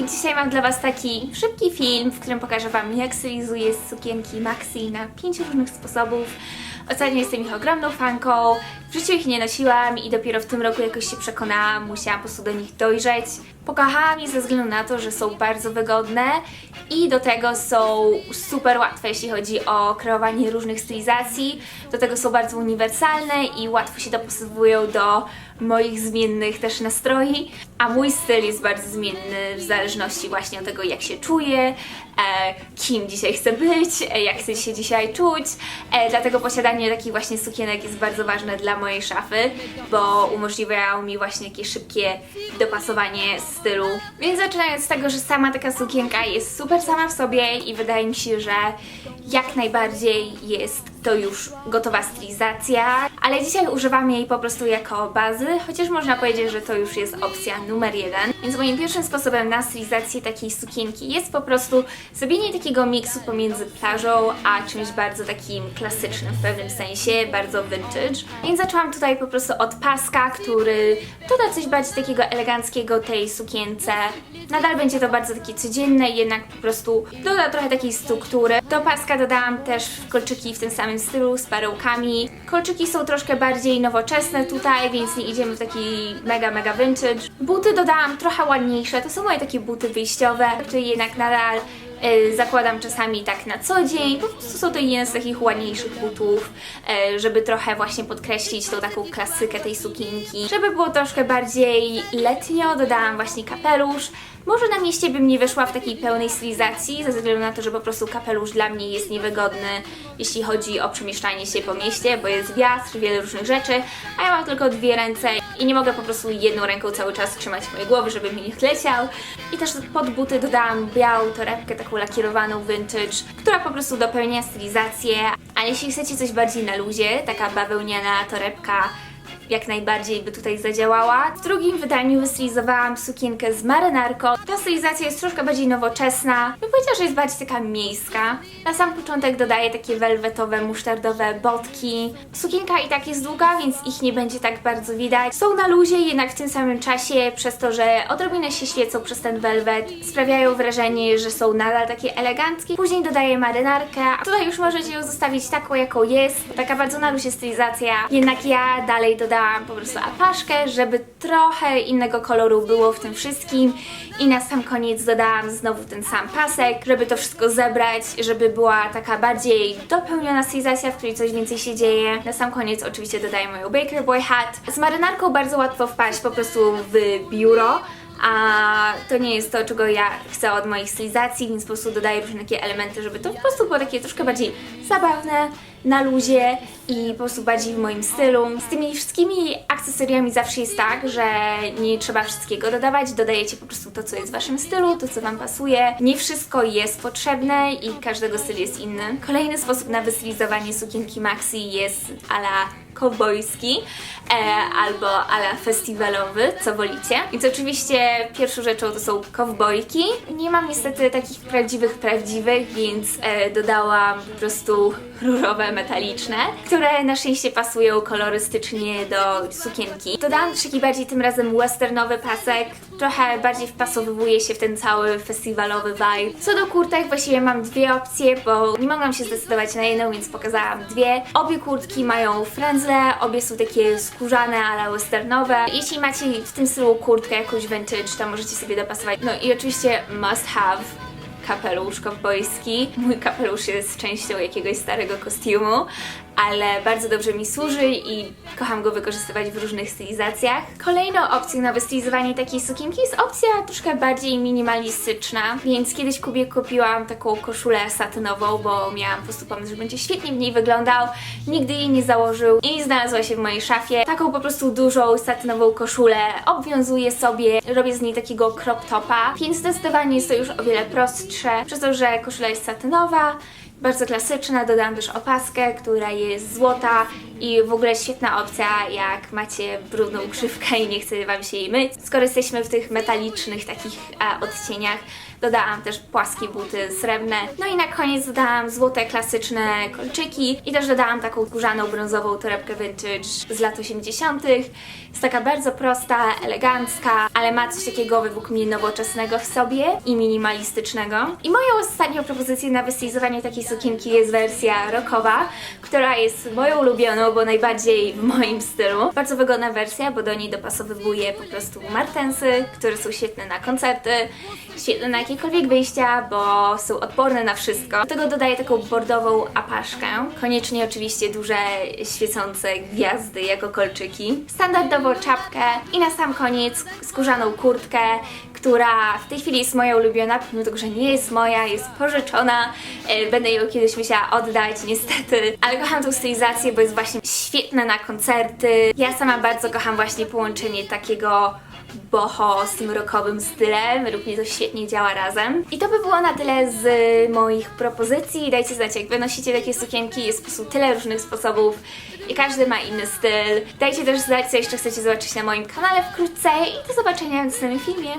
i dzisiaj mam dla Was taki szybki film, w którym pokażę Wam jak stylizuję sukienki Maxi na pięć różnych sposobów. Ostatnio jestem ich ogromną fanką, w życiu ich nie nosiłam i dopiero w tym roku jakoś się przekonałam, musiałam po prostu do nich dojrzeć. Pokochałam je ze względu na to, że są bardzo wygodne i do tego są super łatwe, jeśli chodzi o kreowanie różnych stylizacji. Do tego są bardzo uniwersalne i łatwo się dopasowują do moich zmiennych też nastroi, a mój styl jest bardzo zmienny w zależności właśnie od tego, jak się czuję, e, kim dzisiaj chcę być, e, jak chcę się dzisiaj czuć. E, dlatego posiadanie takich właśnie sukienek jest bardzo ważne dla mojej szafy, bo umożliwiają mi właśnie takie szybkie dopasowanie stylu. Więc zaczynając z tego, że sama taka sukienka jest super sama w sobie i wydaje mi się, że jak najbardziej jest to już gotowa stylizacja, ale dzisiaj używam jej po prostu jako bazy, chociaż można powiedzieć, że to już jest opcja numer jeden. Więc moim pierwszym sposobem na stylizację takiej sukienki jest po prostu zrobienie takiego miksu pomiędzy plażą a czymś bardzo takim klasycznym w pewnym sensie, bardzo vintage. Więc zaczęłam tutaj po prostu od paska, który doda coś bardziej takiego eleganckiego tej sukience. Nadal będzie to bardzo takie codzienne, jednak po prostu doda trochę takiej struktury. Do paska dodałam też kolczyki w tym samym stylu z perełkami. Kolczyki są troszkę bardziej nowoczesne tutaj, więc nie idziemy w taki mega, mega vintage. Buty dodałam trochę ładniejsze, to są moje takie buty wyjściowe, czyli jednak nadal zakładam czasami tak na co dzień. Po prostu są to jeden z takich ładniejszych butów, y, żeby trochę właśnie podkreślić tą taką klasykę tej sukienki. Żeby było troszkę bardziej letnio, dodałam właśnie kapelusz. Może na mieście bym nie weszła w takiej pełnej stylizacji, ze względu na to, że po prostu kapelusz dla mnie jest niewygodny, jeśli chodzi o przemieszczanie się po mieście, bo jest wiatr, wiele różnych rzeczy, a ja mam tylko dwie ręce i nie mogę po prostu jedną ręką cały czas trzymać mojej głowy, żeby mi nie leciał. I też pod buty dodałam białą torebkę, taką lakierowaną vintage, która po prostu dopełnia stylizację, a jeśli chcecie coś bardziej na luzie, taka bawełniana torebka jak najbardziej by tutaj zadziałała. W drugim wydaniu wystylizowałam sukienkę z marynarką. Ta stylizacja jest troszkę bardziej nowoczesna. Bym powiedziała, że jest bardziej taka miejska. Na sam początek dodaję takie welwetowe, musztardowe botki. Sukienka i tak jest długa, więc ich nie będzie tak bardzo widać. Są na luzie, jednak w tym samym czasie, przez to, że odrobinę się świecą przez ten welwet, sprawiają wrażenie, że są nadal takie eleganckie. Później dodaję marynarkę, tutaj już możecie ją zostawić taką, jaką jest. Taka bardzo na luzie stylizacja. Jednak ja dalej dodałam po prostu apaszkę, żeby trochę innego koloru było w tym wszystkim. I na sam koniec dodałam znowu ten sam pasek, żeby to wszystko zebrać, żeby była taka bardziej dopełniona stylizacja, w której coś więcej się dzieje. Na sam koniec oczywiście dodaję moją Baker Boy hat. Z marynarką bardzo łatwo wpaść po prostu w biuro, a to nie jest to, czego ja chcę od moich stylizacji, więc po prostu dodaję różne takie elementy, żeby to po prostu było takie troszkę bardziej zabawne, na luzie i po prostu bardziej w moim stylu. Z tymi wszystkimi akcesoriami zawsze jest tak, że nie trzeba wszystkiego dodawać, dodajecie po prostu to, co jest w waszym stylu, to, co wam pasuje. Nie wszystko jest potrzebne i każdego styl jest inny. Kolejny sposób na wystylizowanie sukienki maxi jest ala kowbojski e, albo ala festiwalowy, co wolicie. Więc oczywiście pierwszą rzeczą to są kowbojki. Nie mam niestety takich prawdziwych, prawdziwych, więc e, dodałam po prostu różowe, metaliczne, które na szczęście pasują kolorystycznie do sukienki. Dodałam też taki bardziej tym razem westernowy pasek, trochę bardziej wpasowywuje się w ten cały festiwalowy vibe. Co do kurtek, właściwie mam dwie opcje, bo nie mogłam się zdecydować na jedną, więc pokazałam dwie. Obie kurtki mają frędzle, obie są takie skórzane, ale westernowe. Jeśli macie w tym stylu kurtkę jakąś vintage, to możecie sobie dopasować. No i oczywiście must have kapelusz kowbojski. Mój kapelusz jest częścią jakiegoś starego kostiumu, ale bardzo dobrze mi służy i kocham go wykorzystywać w różnych stylizacjach. Kolejną opcją na wystylizowanie takiej sukienki jest opcja troszkę bardziej minimalistyczna, więc kiedyś Kubie kupiłam taką koszulę satynową, bo miałam po prostu pomysł, że będzie świetnie w niej wyglądał. Nigdy jej nie założył i znalazła się w mojej szafie. Taką po prostu dużą satynową koszulę obwiązuję sobie, robię z niej takiego crop topa, więc zdecydowanie jest to już o wiele prostsze, przez to, że koszula jest satynowa, bardzo klasyczna, dodałam też opaskę, która jest złota i w ogóle świetna opcja, jak macie brudną grzywkę i nie chce Wam się jej myć. Skoro jesteśmy w tych metalicznych takich e, odcieniach, dodałam też płaskie buty srebrne. No i na koniec dodałam złote, klasyczne kolczyki i też dodałam taką skórzaną, brązową torebkę vintage z lat 80. Jest taka bardzo prosta, elegancka, ale ma coś takiego według mnie nowoczesnego w sobie i minimalistycznego. I moją ostatnią propozycją na wystylizowanie takiej sukienki jest wersja rockowa, która jest moją ulubioną, bo najbardziej w moim stylu. Bardzo wygodna wersja, bo do niej dopasowywuję po prostu martensy, które są świetne na koncerty, świetne na jakiekolwiek wyjścia, bo są odporne na wszystko. Do tego dodaję taką bordową apaszkę. Koniecznie oczywiście duże świecące gwiazdy jako kolczyki. Standardową czapkę i na sam koniec skórzaną kurtkę, która w tej chwili jest moja ulubiona, pomimo tego, że nie jest moja, jest pożyczona. E, Będę ją kiedyś musiała oddać, niestety. Ale kocham tą stylizację, bo jest właśnie świetna na koncerty. Ja sama bardzo kocham właśnie połączenie takiego boho z tym rockowym stylem, według to świetnie działa razem. I to by było na tyle z moich propozycji. Dajcie znać, jak wy nosicie takie sukienki, jest po prostu tyle różnych sposobów i każdy ma inny styl. Dajcie też znać, co jeszcze chcecie zobaczyć na moim kanale wkrótce i do zobaczenia w następnym filmie.